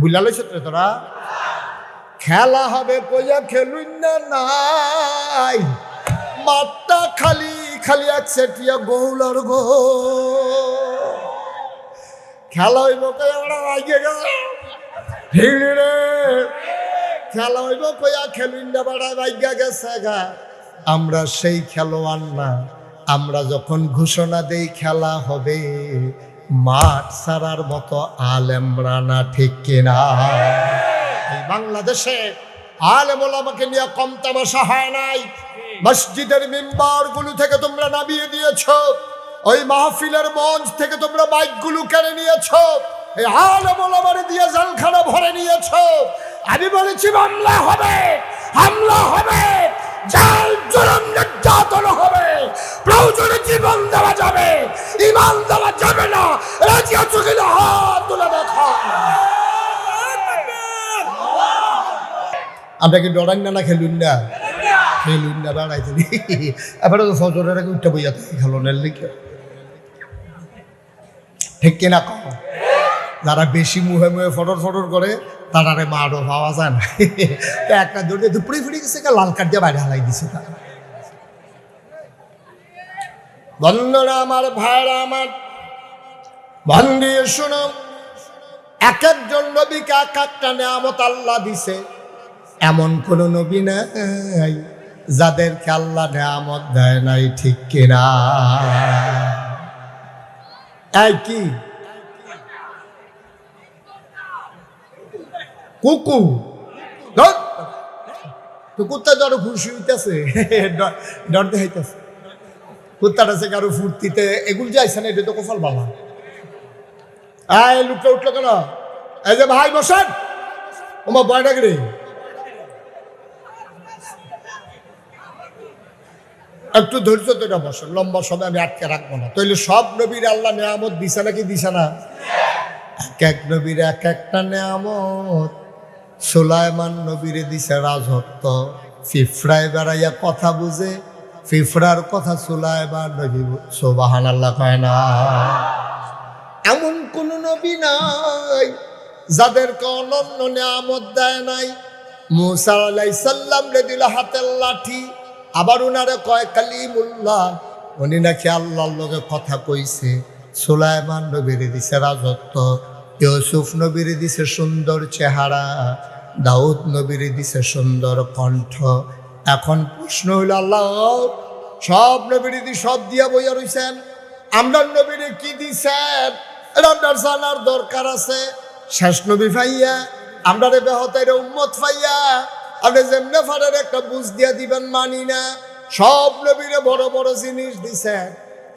বুঝলালো সত্রে তোরা? খেলা হবে কইয়া খেলুন না নাই। মাঠটা খালি খালি এক সেটিয়া গৌলার গো। খেলা হইব কইয়া ওরা আগে গেল রে। খেলা হইব কইয়া খেলুন না বাড়া বাইগা গেছে গা। আমরা সেই খেলোয়াড় না। আমরা যখন ঘোষণা দেই খেলা হবে মাঠ সারার মতো আলেমরা না ঠিক কিনা? এই বাংলাদেশে আলেমল আমাকে নিয়ে কম তামাশা হয় নাই। মসজিদের মেম্বারগুলো থেকে তোমরা নামিয়ে দিয়েছ। ওই মাহফিলের মঞ্চ থেকে তোমরা মাইকগুলো কেড়ে নিয়েছ। এই আলেমল আমার দিয়ে জালখানা ভরে নিয়েছ। আমি বলেছি, মামলা হবে, হামলা হবে। না। আমরা কি না খেলুন না। খেলুন না বেড়াইতে এবারে তো সজনের আগে উঠতে বইয়া খেলনের ঠিক কিনা কম যারা বেশি মুহে মুহে ফটর ফটর করে, তারারে মারও পাওয়া যায় না। তো একটা দৌড়ে দুপুরে ফিরে গেছে লাল কাঠ দিয়ে বাইরে হালাই দিছে তারা। বন্ধুরা আমার ভাইরা আমার মন দিয়ে শোনো এক একজন নবীকে এক একটা নেয়ামত আল্লাহ দিছে। এমন কোন নবী নাই যাদেরকে আল্লাহ নেয়ামত দেয় নাই, ঠিক কিনা? এই কি? কুকু। তো কুত্তা তো আরও খুশি হইতেছে ডর দেখাইতেছে। কুত্তাটা সে কারও ফুর্তিতে এগুলো যাইছে না, এটা তো কফল বাবা এই লুকটা উঠল কেন? এই যে ভাই, বসেন। ওমা বয়টা রে। একটু ধৈর্য ধরে বসেন। লম্বা সময় আমি আটকে রাখব না। তাইলে সব নবীর আল্লাহ নেয়ামত দিছে নাকি দিছে না? এক এক নবীর এক একটা নেয়ামত। সুলাইমান নবীরে দিছে রাজত্ব। ফিফড়ায় বেড়াইয়া কথা বুঝে ফিফড়ার কথা সুলাইমান নবী সোবাহান আল্লাহ কয় না। এমন কোন নবী নাই যাদেরকে অনন্য নিয়ামত দেয় নাই। মুসা আলাই সাল্লাম রে দিল হাতের লাঠি, আবার উনারে কয় কালিমুল্লাহ। উনি নাকি আল্লাহর লোকে কথা কইছে। সুলাইমান নবীরে দিছে রাজত্ব। ইউসুফ নবীরে দিছে সুন্দর চেহারা, দাউদ নবীরে দিছে সুন্দর কণ্ঠ। এখন প্রশ্ন হইল, আল্লাহ, সব নবীরে দি সব দিয়া বইয়া রইছেন। আমরা নবীরে কি দিছেন? আপনার জানার দরকার আছে। শেষ নবী ফাইয়া আমরা রে বেহতের উম্মত ফাইয়া, আপনি যেমনে ফারের একটা বুঝ দিয়া দিবেন মানি না। সব নবীরে বড় বড় জিনিস দিছেন।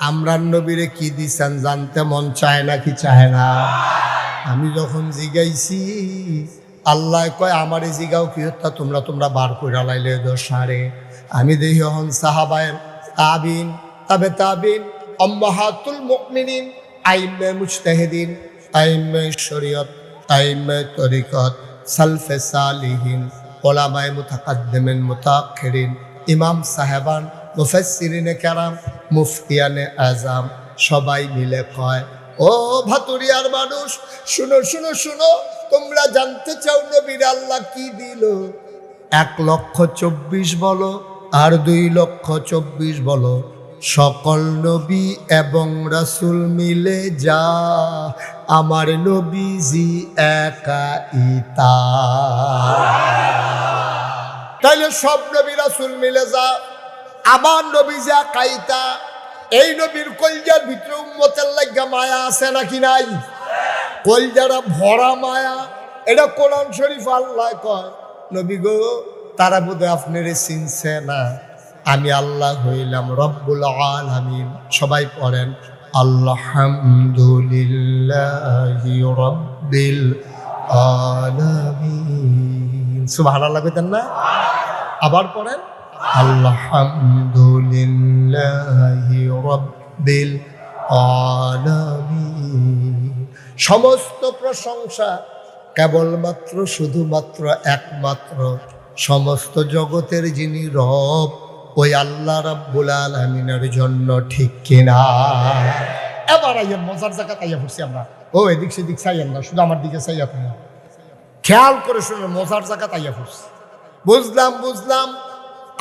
আমরা নবীরে কি দিছেন জানতে মন চায় না, কি চায় না? আমি যখন জিগাইছি, আল্লাহ কয়, আমারে জিগাও কি? হত্যা তোমরা তোমরা বার করে লাইলে দোষারে আমি দেখি হন সাহাবায়ের তাবিন, তবে তাবিন অম্মাহাতুল মুমিনিন আইমে মুজতাহিদিন আইমে শরীয়ত আইমে তরিকত, সালফে সালিহিন, ওলামায়ে মুতাকাদ্দিমিন, মুতাখিরিন, ইমাম সাহেবান, মুফাসসিরিনে কেরাম মুফতিয়ানে আজাম সবাই মিলে কয়, ও ভাতুরিয়ার মানুষ, শুনো শুনো শুনো, তোমরা জানতে চাও নবীর আল্লাহ কি দিল? এক লক্ষ চব্বিশ বলো, আর দুই লক্ষ চব্বিশ বলো, সকল নবী এবং রাসুল মিলে যা, আমার নবীজি একা ইতা তাইলে সব নবী রাসুল মিলে যা। আমার নবী যা কাইতা, এই নবীর কলজার ভিতরে উম্মতের লাগা মায়া আছে নাকি নাই? কলজারা ভরা মায়া। এটা কোরআন শরীফ আল্লাহ কয়, নবী গো, তারা বোধহয় আপনার চিনছে না। আমি আল্লাহ হইলাম রব্বুল আলামিন। সবাই পড়েন, আলহামদুলিল্লাহ রব্বিল আলামিন। সুবহানাল্লাহ কইতেন না? আবার পড়েন আলহামদুলিল্লাহ রব্বিল আলামিন। সমস্ত প্রশংসা কেবলমাত্র, শুধুমাত্র একমাত্র সমস্ত জগতের যিনি রব, ওই আল্লাহ রাব্বুল আলামিনের জন্য, ঠিক কিনা? এবার আইয়েন মজার জায়গা তাইয়া পড়ছি আমরা। ও, এদিক সেদিক চাইয়েন না, শুধু আমার দিকে চাইয়া খেয়াল করে শুনে মজার জায়গা তাইয়া ফুসছে বুঝলাম বুঝলাম।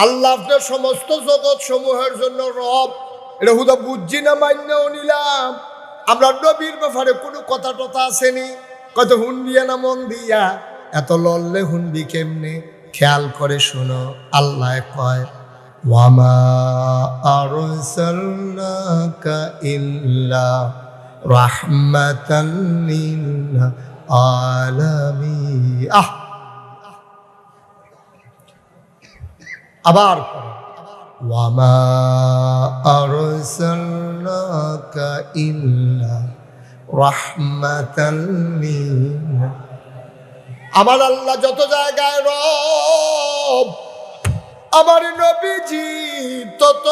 আল্লাহ আপনার সমস্ত জগৎ সমূহের জন্য রব। এটা হুদা বুঝছি না, মান্যও নিলাম। আমরা নবীর ব্যাপারে কোনো কথা টথা আসেনি। কত হুন্ডিয়া না মন দিয়া। এত লড়লে হুন্ডি কেমনে? খেয়াল করে শোনো, আল্লাহ কয়, ওয়ামা আহ! আবার পড়ো। ওয়ামা আরসালনাকা ইল্লা রাহমাতাল লিল আমার আল্লাহ যত জায়গায় রব আমার নবীজি তত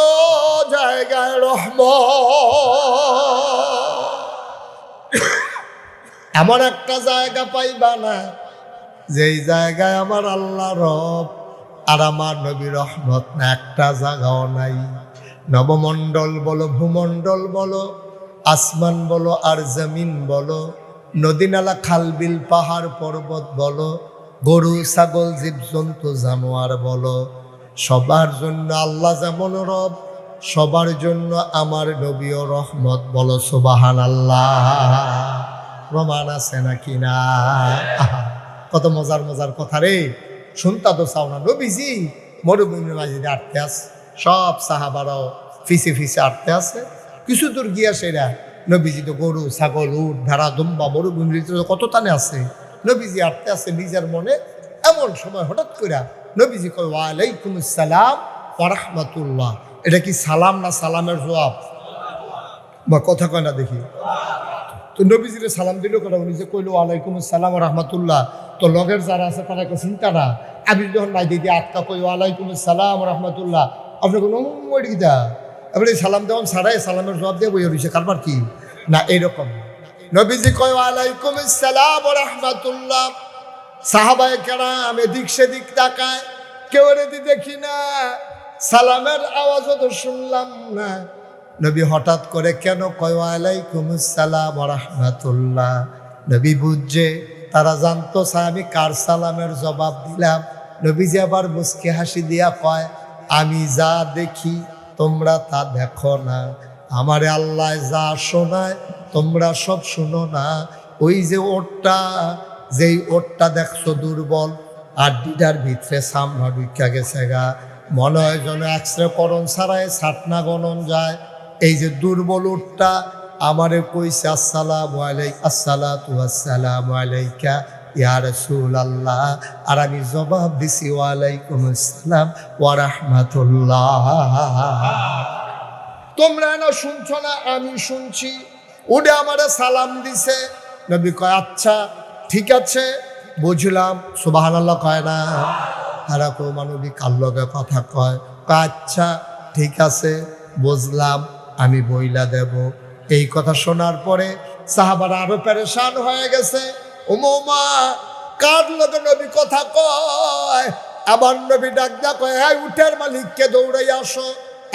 জায়গায় রহম এমন একটা জায়গা পাইবা না যেই জায়গায় আমার আল্লাহ রব আর আমার নবী রহমত না একটা জাগাও নাই। নবমণ্ডল বলো, ভূমণ্ডল বলো, আসমান বলো আর জমিন বলো নদী নালা খালবিল, পাহাড়, পর্বত বলো, গরু, ছাগল, জীবজন্তু, জানোয়ার বলো। সবার জন্য আল্লাহ যেমন রব, সবার জন্য আমার নবী ও রহমত বলো সুবাহান আল্লাহ প্রমাণ আছে নাকি না? কত মজার মজার কথা রে। শুনতা তো চাও না। নবীজি, মরুভূমির মাঝে আটতে আছে, সব সাহাবারাও ফিসে ফিসে আটতে আছে। কিছু দূর গিয়া সেরা নবীজি তো গরু, ছাগল উঠ ভেড়া, দুম্বা, মরুভূমির কত টানে আছে। নবীজি আটতে আছে নিজের মনে। এমন সময় হঠাৎ করে নবীজি কয়, ওয়ালাইকুম সালাম ওরহমতুল্লাহ এটা কি সালাম না সালামের জবাব? বা কথা কয় না দেখি। তো নবীজিরে সালাম দিল কেন উনি যে কইলো ওয়ালাইকুম আসসালাম রহমতুল্লাহ। তো লগের যারা আছে, তারা কেউ চিন্তা না, আমি যখন নাই দিদি আটকা কই, ওয়ালাইকুম আসসালাম রহমতুল্লাহ। আপনি কোনো ওইটি দা এবারে সালাম দেওয়ান ছাড়াই সালামের জবাব দিয়ে বই রয়েছে কারবার কি? না, এইরকম। নবীজি কয়, ওয়ালাইকুম আসসালাম রহমতুল্লাহ। সাহাবায় কেরাম এদিক সেদিক তাকায়, কেউ রেদি দেখি না, সালামের আওয়াজও তো শুনলাম না। নবী হঠাৎ করে কেন কয় আলাইকুম সালাম রহমাতুল্লাহ নবী বুঝছে, তারা জানতো আমি কার সালামের জবাব দিলাম? নবীজি আবার মুসকে হাসি দিয়া কয়, আমি যা দেখি, তোমরা তা দেখো না। আমারে আল্লাহ যা শোনায়, তোমরা সব শুনো না। ওই যে ওটটা, যেই ওটটা দেখছ দুর্বল, আর ডিডার ভিতরে সামনা ঢুকা গেছে গা। মনে হয় যেন এক্সরে করণ ছাড়াই ছাটনা গণন যায়। এই যে দুর্বল উঠটা আমারে কইছে, আসসালাম আলাই আসসালাতু আসসালামু আলাইকা ইয়া রাসূল আল্লাহ আর আমি জবাব দিছি, ওয়ালাইকুম আসসালাম ওয়া রাহমাতুল্লাহ। তোমরা না শুনছো না, আমি শুনছি। উডে আমারে সালাম দিছে। নবী কয় আচ্ছা ঠিক আছে। বুঝলাম সুবাহান আল্লাহ কয় না। হারা কেউ মানবী কার লগে কথা কয় আচ্ছা ঠিক আছে। বুঝলাম। আমি বইলা দেব। এই কথা শোনার পরে সাহাবারা আরও পেরেশান হয়ে গেছে। মৌমা কার লগে নবী কথা কয়। আবার নবী ডাক কয় হ্যাঁ উঠের মালিককে দৌড়াই আসো।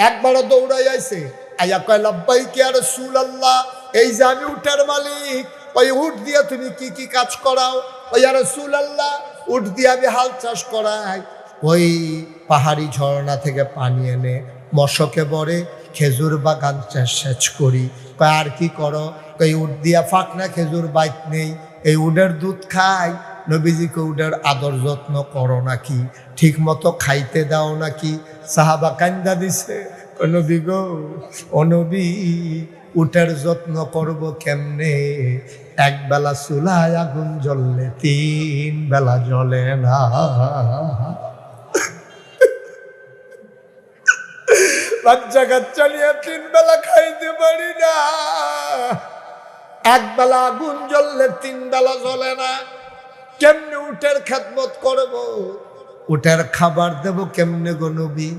একবারও দৌড়াই আইছে। আয়া কয় লাব্বাই কি আর সুল আল্লাহ এই যে আমি উঠের মালিক। ওই উঠ দিয়ে তুমি কি কি কাজ করাও? ওই আর সুল আল্লাহ উঠ দিয়ে আমি হাল চাষ করাই। ওই পাহাড়ি ঝর্ণা থেকে পানি এনে মশকে বরে খেজুর বাগান সেচ করি। কয়, আর কি করো? কই উঠ দিয়া ফাঁক না, খেজুর বাইক নেই। এই উডের দুধ খাই। নবীজিকে উডের আদর যত্ন করো নাকি? ঠিক মতো খাইতে দাও নাকি? সাহাবা কান্দা দিছে। নবী গো, ও নবী, উটের যত্ন করব কেমনে? এক বেলা চুলায় আগুন জ্বললে তিন বেলা জ্বলে না। বাচ্চা কাচ্চা নিয়ে তিন বেলা খাইতে পারি না। এক বেলা আগুন জ্বললে তিন বেলা জ্বলে না। কেমনে উটের খেদমত করব? উটের খাবার দেব কেমনে গো নবী?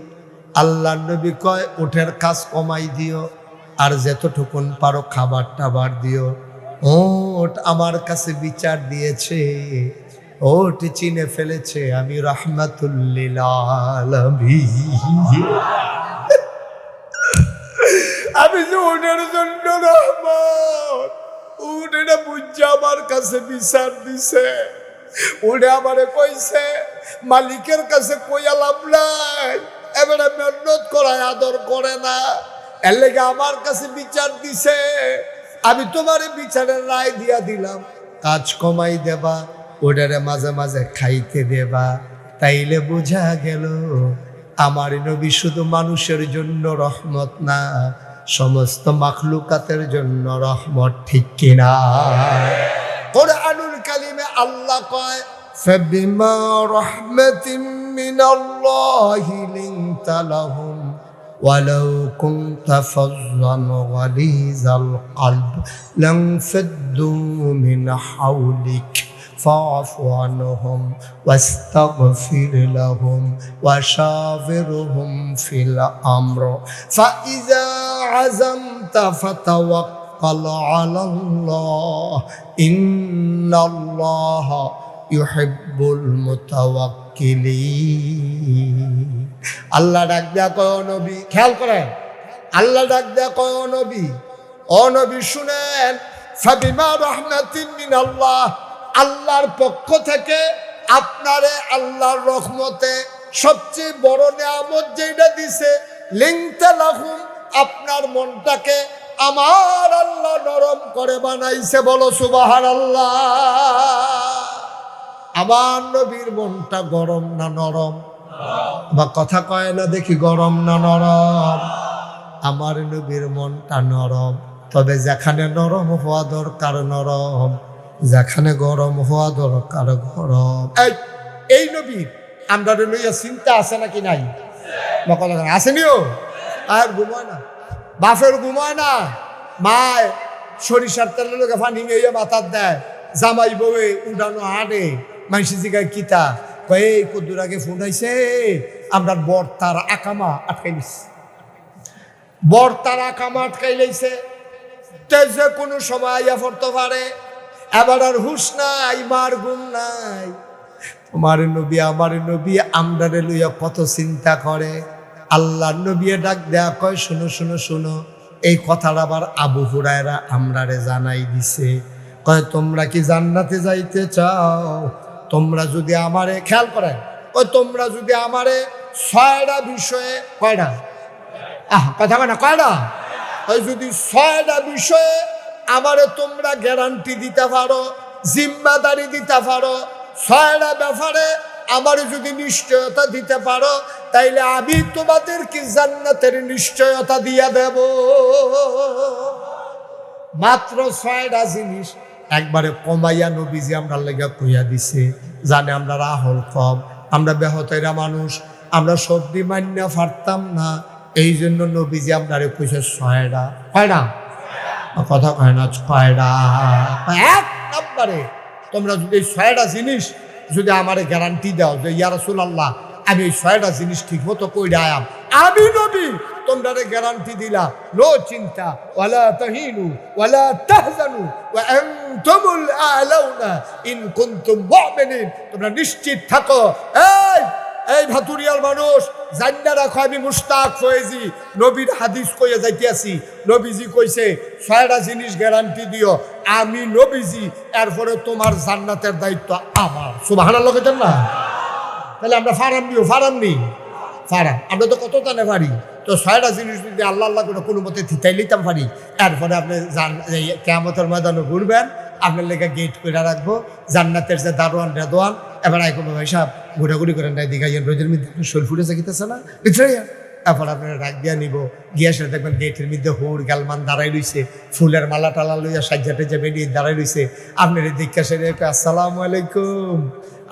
আল্লাহ নবী কয়, উটের কাজ কমাই দিও, আর যতটুকুন পারো খাবার টাবার দিও। ওট আমার কাছে বিচার দিয়েছে, ওট চিনে ফেলেছে, আমি রহমাতুল্লিল আলামিন। জন্য আমার কাছে বিচার দিছে। উড়ে আমারে কইছে, মালিকের কাছে কইয়া লাভ নাই। এবারে মেহনত করায় আদর করে না। এর লেগে আমার কাছে বিচার দিছে। আমি তোমার বিচারের রায় দিয়া দিলাম। কাজ কমাই দেবা, ওটারে মাঝে মাঝে খাইতে দেবা। তাইলে বোঝা গেল, আমার নবী শুধু মানুষের জন্য রহমত না সমস্ত মাখলুকাতের জন্য রহমত ঠিক কিনা কোরআনুল কালিমে আল্লাহ কয় فبما رحمة من الله لنت لهم ولو كنت فظا غليظ القلب لانفضوا من حولك فاعف عنهم واستغفر لهم وشاورهم في الأمر فإذا عزمت فتوكل على الله إن الله يحب المتوكلين আল্লাহ ডাক দেয়া কয় নবী খেয়াল করেন আল্লাহ ডাক দেয়া কয় নবী ও নবী শুনেন ফাবিমা রহমাতিন মিন আল্লাহ আল্লাহর পক্ষ থেকে আপনারে আল্লাহর রহমতে সবচেয়ে বড় নিয়ামত যেটা দিছে লিংতে লাহুম আপনার মনটাকে আমার আল্লাহ নরম করে বানাইছে বলো সুবাহার আল্লাহ আমার নবীর মনটা গরম না নরম? বা কথা কয় না দেখি গরম না নরম? আমার নবীর মনটা নরম তবে যেখানে নরম হওয়া দরকার নরম যেখানে গরম হওয়া দরকার গরম। এই নবীর আমরা লইয়া চিন্তা আছে নাকি নাই? কয়, আসেনিও? আর ঘুমায় না। বাপের ঘুমায় না। মায় সরিষার তেলের লোকে ফানি গিয়ে মাথার দেয়। জামাই বউয়ে উড়ানো হাঁটে মাইসি জিগায় কিতা। কয়ে কদ্দুর আগে ফোন আইছে। আমরা বর তার আকামা আটকাই নিছি বর তার আকামা আটকাই লাইছে। তে যে কোনো সময় আইয়া পড়তে পারে। এবার আর হুশ নাই, মার গুম নাই। তোমার নবী, আমার নবী, আমরারে লইয়া কত চিন্তা করে। আল্লাহ নবী ডাক দেয়া কয়, শুনো শুনো শুনো, এই কথাটা আবার আবু হুরায়রা আমরারে জানাই দিছে। কয়, তোমরা কি জান্নাতে যাইতে চাও? তোমরা যদি আমারে খেয়াল করেন, কয়, তোমরা যদি আমারে ছয়টা বিষয়ে, কয়টা? আহ, কথা কয় না, কয়টা? ওই যদি ছয়টা বিষয়ে আমারে তোমরা গ্যারান্টি দিতে পারো, জিম্মাদারি দিতে পারো, ছয়টা ব্যাপারে আমার যদি নিশ্চয়তা দিতে পারো, তাইলে আমি তোমাদেরকে জান্নাতের নিশ্চয়তা দিয়া দেব। মাত্র ছয়টা জিনিস একবারে কমাইয়া নবীজি আমরা লেগে কইয়া দিছে, জানে আমরা রাহল কম, আমরা বেহতেরা মানুষ, আমরা সর্দি মান্যা পারতাম না এই জন্য নবীজি আপনারে কইছে ছয়টা। কয়টা? কথা কয় না, ছয়টা। এক নম্বরে তোমরা যদি ছয়টা জিনিস যদি আমারে গ্যারান্টি দাও যে, ইয়া রাসূলুল্লাহ, আমি এই ছয়টা জিনিস ঠিক মতো কইরা আয়াম। আমি নবী তোমরা গ্যারান্টি দিলা নো চিন্তা, ওয়ালা তাহিনু, ওয়ালা তাহজানু, ওয়া আনতুমুল আলাউনা ইন কুনতুম মুমিনিন। তোমরা নিশ্চিত থাকো। এই এই ভাতুরিয়ার মানুষ জান্না রাখো, আমি মুস্তাক ফয়েজি, নবীর হাদিস কইয়া যাইতে আছি নবীজি কইছে, ছয়টা জিনিস গ্যারান্টি দিও আমি নবীজি, এরপরে তোমার জান্নাতের দায়িত্ব আমার। সুবহানাল্লাহ কইতেন না? তাহলে আমরা ফারাম নিও, ফারাম নি ফারাম, আমরা তো কত জানে পারি তো ছয়টা জিনিস যদি আল্লাহ আল্লাহ করে কোনো মতে থিতাই লিতাম পারি এরপরে আপনি জান ময়দানে ঘুরবেন, আপনার লেগে গেট করে রাখব, জান্নাতের যে দারোয়ান, রেদোয়ান, এবার আই কোনো ভাই সাহেব ঘোরাঘুরি করেন নাই দিঘাইয়েন রোজের মধ্যে শরীর ফুটে থাকিতেছে না? যান। তারপর আপনারা ডাক দিয়া নিব। গিয়া সেটা দেখবেন গেটের মধ্যে হুড় গালমান দাঁড়াই রইছে। ফুলের মালা টালা লইয়া সাজ্জা টেজা বেরিয়ে দাঁড়াই রইছে। আপনার দীক্ষা সেরে আসসালামু আলাইকুম।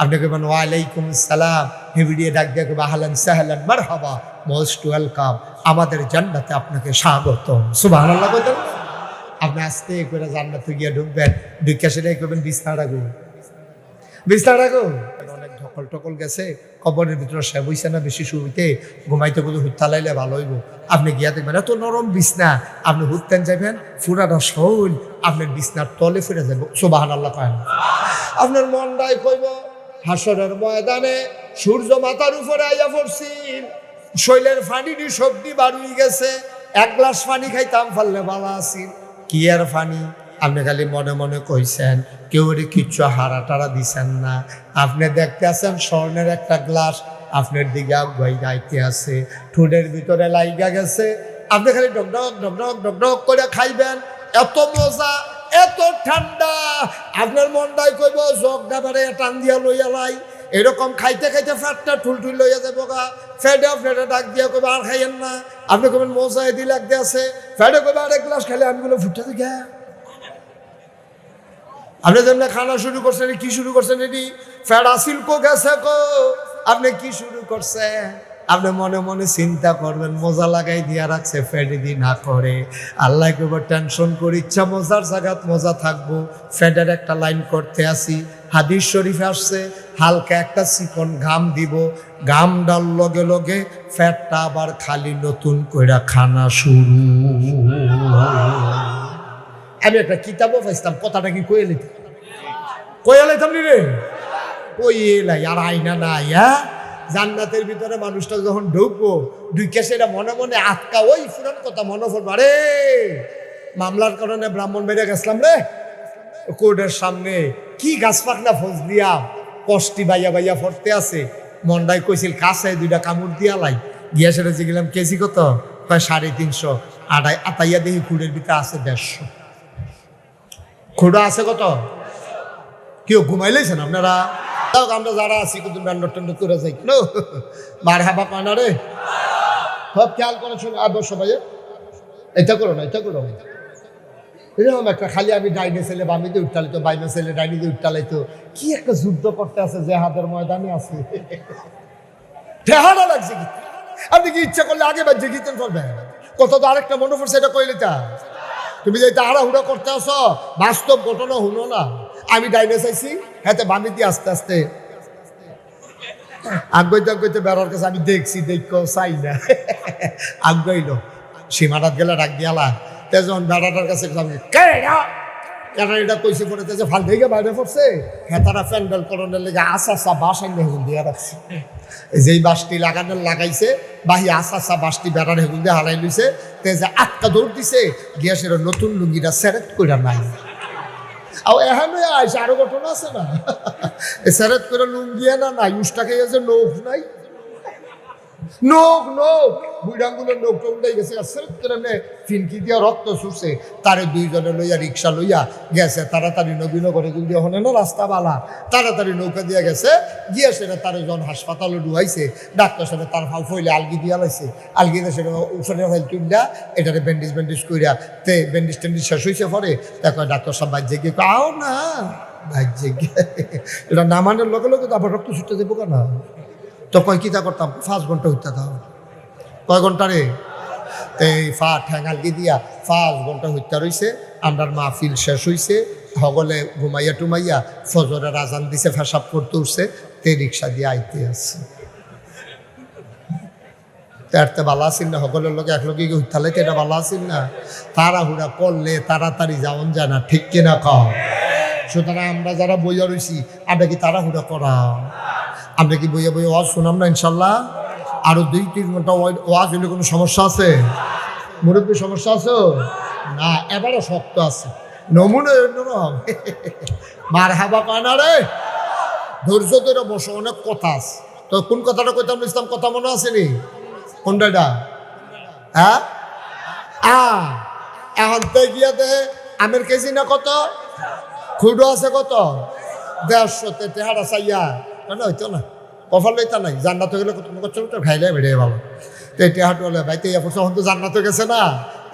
আপনি কবেন ওয়ালাইকুম সালাম হেভিডিয়ে ডাক দিয়ে কবে আহলান সাহলান মার হাবা মোস্ট ওয়েলকাম। আমাদের জান্নাতে আপনাকে স্বাগত সুবাহ আল্লাহ আপনি আস্তে করে জান্নাতে গিয়ে ঢুকবেন। ঢুকে সেটাই করবেন বিছনা রাখো বিছনা রাখো অনেক ঢকল টকল গেছে, কবরের ভিতরে সে বইছে না বেশি সুবিতে ঘুমাইতে গেলে হুত্তা লাইলে ভালো হইব আপনি গিয়া দেখবেন এত নরম বিছনা, আপনি হুত্তেন যাবেন ফুরাটা শৈল আপনার বিছনার তলে ফিরে যাব সুবাহ আল্লাহ কয় আপনার মনটাই কইব, হাসরের ময়দানে সূর্য মাথার উপরে আইয়া পড়ছিল, শৈলের ফানিটি সবজি বাড়ুই গেছে, এক গ্লাস পানি খাইতাম, ফাললে বালা আছিল। কি আর ফানি? আপনি খালি মনে মনে কইছেন, কেউ কিচ্ছু হারা টারা দিছেন না। আপনি দেখতে আছেন স্বর্ণের একটা গ্লাস, আপনার দিকে আগুয়াই যাইতে আছে, ঠোঁটের ভিতরে লাইগা গেছে। আপনি খালি ডকডক ডকডক ডকডক করে খাইবেন, এত মজা, এত ঠান্ডা। আপনার মনটাই কইব, জগ ডাবারে টান দিয়া লইয়া লাই। এরকম খাইতে খাইতে ফ্যাটটা ঠুল ঠুল লইয়া যাব গা। ফ্যাটে ফ্যাটে ডাক দিয়া কইবা, আর খাইয়েন না। আপনি কবেন মজা এদি লাগতে আছে। ফ্যাটে কইবা, আরেক গ্লাস খাইলে আমি বলে ফুটতে দিকে আপনি যেমন খানা শুরু করছেন, কি শুরু করছেন এটি? আসিল কো গেছে কো। আপনি কি শুরু করছেন? আপনি মনে মনে চিন্তা করবেন, মজা লাগাই দিয়া রাখছে ফ্যাটে দি না করে। আল্লাহ কেবল টেনশন করে, ইচ্ছা মজার জায়গাত মজা থাকব। ফ্যাটের একটা লাইন করতে আসি, হাদিস শরীফ আসছে, হালকা একটা চিকন ঘাম দিব। ঘাম ডাল লগে লগে ফ্যাটটা আবার খালি নতুন কইরা খানা শুরু। আমি একটা কিতাবও পাইছিলাম কথাটা কি কয়ে লিতাম কয়ে লাইতাম নি রে? কইয়ে লাই আর আইনা নাই হ্যাঁ? জান্নাতের ভিতরে মানুষটা যখন ঢুকবো ঢুকে সেটা মনে মনে আটকা ওই ফুরান কথা মনে পড়ব আরে! মামলার কারণে ব্রাহ্মণ বেড়ে গেছিলাম রে। কোর্টের সামনে কি গাছ পাকনা ফোজ দিয়া কষ্টি বাইয়া বাইয়া ফরতে আছে। মন্ডাই কইছিল কাছে দুইটা কামড় দিয়া লাই। গিয়া সেটা জিগলাম কেজি কত? কয় সাড়ে তিনশো। আড়াই আতাইয়া দেখি কুড়ের ভিতরে আছে দেড়শো। খুঁড়ো আছে কত? কেউ ঘুমাইলেছেন আপনারা? আমরা যারা আছি, কিন্তু ব্যান্ড ট্যান্ড করে যাই। কেন মার হাবা পায় না রে। সব খেয়াল করে শোনো আদর্শ ভাইয়া। এটা করো না, এটা করো। এরকম একটা খালি আমি ডাইনে ছেলে বামিতে উঠতালিত বাইনে ছেলে ডাইনিতে উঠতালাইতো কি একটা যুদ্ধ করতে আছে যে হাতের ময়দানে আছে। ঠেহানা লাগছে কি? আপনি কি ইচ্ছা করলে আগে বাজছে গীতেন করবেন কত তো আরেকটা মনে পড়ছে, এটা কইলে তা। তুমি যে তাড়াহুড়ো করতে আসো বাস্তব ঘটনা হলো না। আমি ডাইনে চাইছি হ্যাঁ বামি দিয়ে আস্তে আস্তে। আগ্রইতে আগ্রইতে বেড়ার কাছে আমি দেখছি, দেখো, চাই না। আগ্রইল সীমানাত গেলে ডাক দিয়ালা তেজন বেড়াটার কাছে কেন এটা কইছে পরে তেজে ফাল থেকে বাইরে পড়ছে। হেতারা প্যান্ডেল করণের লেগে আশা আসা বাস আইনে হেগুন দিয়ে রাখছে। যেই বাসটি লাগানোর লাগাইছে, বাহি আশা আসা বাসটি বেড়ার হেগুন দিয়ে হারাই লইছে। তেজে আটকা দৌড় দিছে গ্যাসের নতুন লুঙ্গিটা সেরেক্ট করে নাই। আর এখানে আইসে আরও ঘটনা আছে না? সেরেক্ট করে লুঙ্গি না নাই উষ্টা খেয়ে নাই। নোক নোক বুড়াঙ্গুলো নোক উল্টাই গেছে সেরেক্ট করে নে ফিনকি দিয়া রক্ত ছুটছে। তারে দুইজনে লইয়া রিক্সা লইয়া গেছে, তাড়াতাড়ি নবীনগরে দিয়ে হনে না রাস্তা বালা তাড়াতাড়ি নৌকা দিয়া গেছে, গিয়ে সেটা তার জন হাসপাতালে ডুয়াইছে ডাক্তার সাথে তার ফাল ফইলে আলগি দিয়া লাইছে। আলগি দিয়ে সেটা উপরে ফাইল তুললা এটারে ব্যান্ডেজ ব্যান্ডেজ কইরা তে ব্যান্ডেজ ট্যান্ডেজ শেষ হয়েছে পরে দেখো ডাক্তার সব বাজ্যে গিয়ে আও না, বাজ্যে গিয়ে এটা নামানোর লগে লগে আবার রক্ত ছুটতে দেবো কেন? তো কয় কিতা করতাম? পাঁচ ঘণ্টা হইতে দাও কয় ঘণ্টা রে? এই ফা ঠ্যাঙালকি দিয়া পাঁচ ঘণ্টা হইতে রইছে। আমরার মাহফিল শেষ হইছে। হগলে ঘুমাইয়া টুমাইয়া ফজরের আজান দিছে, ফেসাব করতে উঠছে। তে রিক্সা দিয়ে আইতে আছে তেরতে ভালো আসিল না? সকলের লোক একলগে গিয়ে উঠালাইতে এটা ভালো আসিল না? তাড়াহুড়া করলে তাড়াতাড়ি যাওন যায় না, ঠিক কিনা কম সুতরাং আমরা যারা বইয়া রইছি আমরা কি তাড়াহুড়া করা আমরা কি বইয়া বইয়া ওয়াজ শুনাম না ইনশাল্লাহ? আরও দুই, তিন ঘণ্টা ওয়াজ- হলে কোনো সমস্যা আছে? মুরব্বী সমস্যা আছে? না, এবারও শক্ত আছে। নমুনা অন্যরকম মার হাবা। পায় না রে? ধৈর্য ধরে বসো, অনেক কথা আছে। তো কোন কথাটা কইতাম ইসলাম কথা মনে আসেনি কোনটা? হ্যাঁ? আ, এখন তো গিয়া দে, আমের কেজি না কত? খুডো আছে কত? দেড়শো তেহারা চাইয়া। না হইতো না কফল লইতা নাই। জান্নাত গেলে কত করছ তো খাইলে বেড়ে ভালো। তো এই টেহাট বলে ভাই তো এখন তো জান্নাত গেছে না।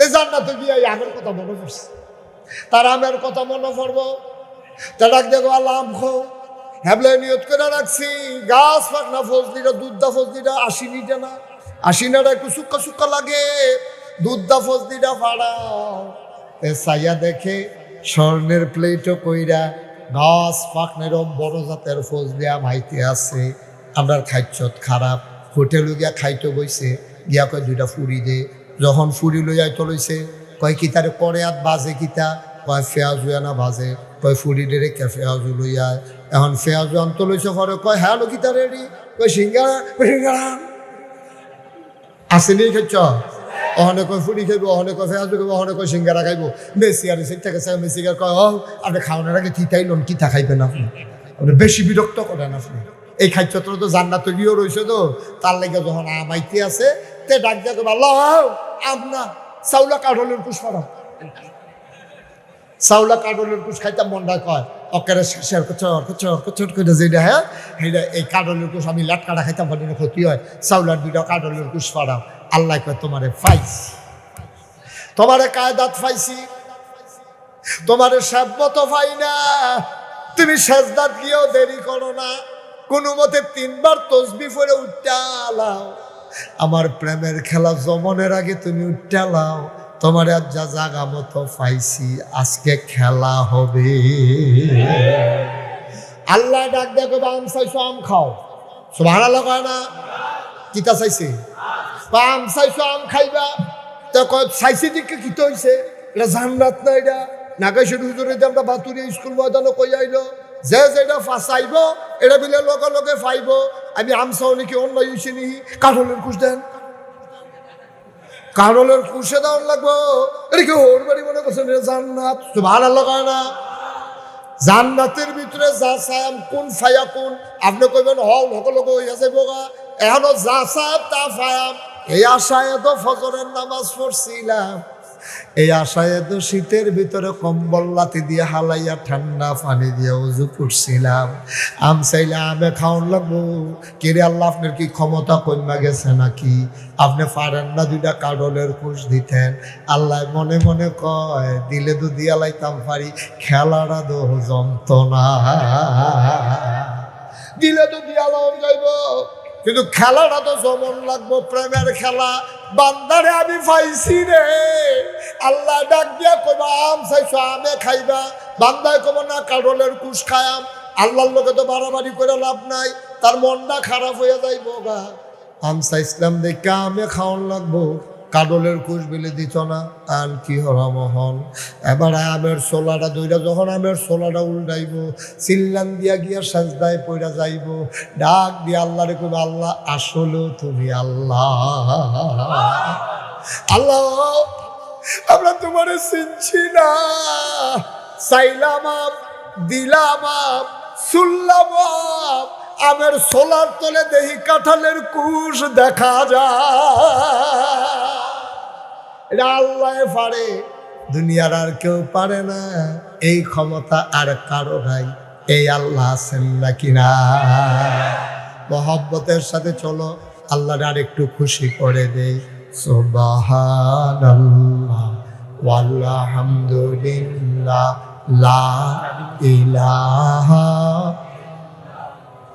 এই জান্নাত গিয়া আমের কথা মনে পড়ছে তার আমের কথা মনে পড়ব তা ডাক দেখো আল্লাহ খো হ্যাবলে নিয়ত করে রাখছি গাছ পাকনা ফজলিটা দুধদা ফজলিটা আশি নিটা না। আশি নাটা একটু সুক্কা সুক্কা লাগে। দুধদা ফজলিটা ফাড়াও এ সাইয়া দেখে স্বর্ণের প্লেটও কইরা গাছ পাকনের বড় জাতের ফজলিয়া মাইতে আছে। আপনার খাইছত খারাপ। হোটেলে গিয়া খাইতে বইছে, গিয়া কয় দুইটা ফুরি দে। যখন ফুরি লইয়া চলইছে কয় কি তারে করে আর বাজে কিতা কয় ফেয়াজু না বাজে। কয় ফুরি দে রেখে ফেয়াজু লইয়া এখন ফেয়াজু আনতে লইছে পরে কয় হ্যাঁ কিতা রেডি কয়, সিঙ্গারা সিঙ্গারা। আসেনি খেচ্ছ অহনে কয় ফুড়ি খাইব, অহনে কয় ফেয়াজ খাইব, অহনে কয় সিঙ্গারা খাইব। মেসি আর সেই থেকে সে মেসি কয় ও আপনি খাওয়ানোর আগে তিতাই লন কিতা খাইবেন আপনি। আপনি বেশি বিরক্ত করেন আপনি। এই খাদ্যত্র তো জান্নাত গিয়েও রয়েছে তো, তার লেগে যখন আমাইতে আছে, তে ডাক দিয়ে কবে আল্লাহ আমনা চাউলা কাঠলের কুশ ফাড়া চাউলা কাঠলের কুশ খাইতাম মনটা কয় অকেরে শেষের কচর কচর কচর করে যেটা হ্যাঁ? এই কাঠলের কুশ আমি লাট কাটা খাইতাম পারি ক্ষতি হয়, চাউলার দুইটা কাঠলের কুশ ফাড়াও আল্লাহ কয়, তোমারে ফাইছি। তোমারে কায়দাত ফাইছি। তোমারে সব মতো ফাই না। তুমি সেজদাত গিয়েও দেরি করো না। কোনো মতে তিনবার তসবি ফেরে উঠালাও আমার প্রেমের খেলা জমনের আগে তুমি উঠালাও তোমার আর যা জাগা মতো পাইছি আজকে খেলা হবে। আল্লাহ ডাক দেখো আম চাইছো, আম খাও। সুভাড়া লাগায় না? কিতা চাইছে? বা আম চাইছো, আম খাইবা। তো চাইছে দিকে কিতা হইছে এটা জান্নাত না এটা নাগাইশের হুজুরে যে আমরা বাতুরি স্কুল ময়দানে কই আইলো যে যেটা ফাঁসাইব এটা বিলে লগে লগে ফাইব। আমি আম চাও নাকি? অন্য ইউছি নি কাঠলের কুশ দেন। কাঠলের কুশে দেওয়ার লাগবো। এটা কি ওর বাড়ি মনে করছেন এটা জান্নাত? তো ভালো লাগায় না। জান্নাতের ভিতরে যা চাম কোন ফায়া কোন? আপনি কইবেন, হল সকলো হইয়া যাইব গা। এখনও যা চাম তা ফায়াম এই আশায় তো ফজরের নামাজ পড়ছিলাম। এই আশায় তো শীতের ভিতরে কম্বল লাতি দিয়ে হালাইয়া ঠান্ডা পানি দিয়ে উজু করছিলাম। আম চাইলে আমে খাওয়ান লাগবো। কেরে আল্লাহ, আপনার কি ক্ষমতা কমা গেছে নাকি? আপনি পারেন না দুইটা কাডলের কুশ দিতেন। আল্লাহ মনে মনে কয়, দিলে তো দিয়া লাইতাম পারি, খেলাটা দো যন্ত্রণা। দিলে তো দিয়া লাম যাইব কিন্তু খেলাটা তো জমন লাগবো, প্রেমের খেলা। বান্দারে আমি পাইছি রে। আল্লাহ ডাক দিয়া কইবা, আম চাইছো, আমে খাইবা। বান্দায় কব না, কাঠলের কুশ খায়াম। আল্লাহর লোকে তো বাড়াবাড়ি করে লাভ নাই। তার মনটা খারাপ হয়ে যাইব গা। আম চাইছিলাম দেখা আমে খাওয়ান লাগবো। কাডলের কুশ বিলে দিত না আন কি হরামহন এবার আমের সোলাটা দইরা যখন আমের সোলাটা উল্টাইব চিল্লান দিয়া গিয়া সাজদায় পইরা যাইব ডাক দিয়া আল্লাহ রে কইব আল্লাহ আসলেও তুমি আল্লাহ। আল্লাহ আমরা তোমারে চিনছি না। চাইলাম আপ, দিলাম আপ, শুনলাম আপ, আমের সোলার তলে দেহি কাঁঠালের কুশ দেখা যায়। এটা আল্লাহ পারে। দুনিয়ার আর কেউ পারে না। এই ক্ষমতা আর কারও নাই। এই আল্লাহ আছেন নাকি না? মহব্বতের সাথে চলো। আল্লাহর আর একটু খুশি করে দেই। সুবহানাল্লাহ ওয়ালহামদুলিল্লাহ, লা ইলাহা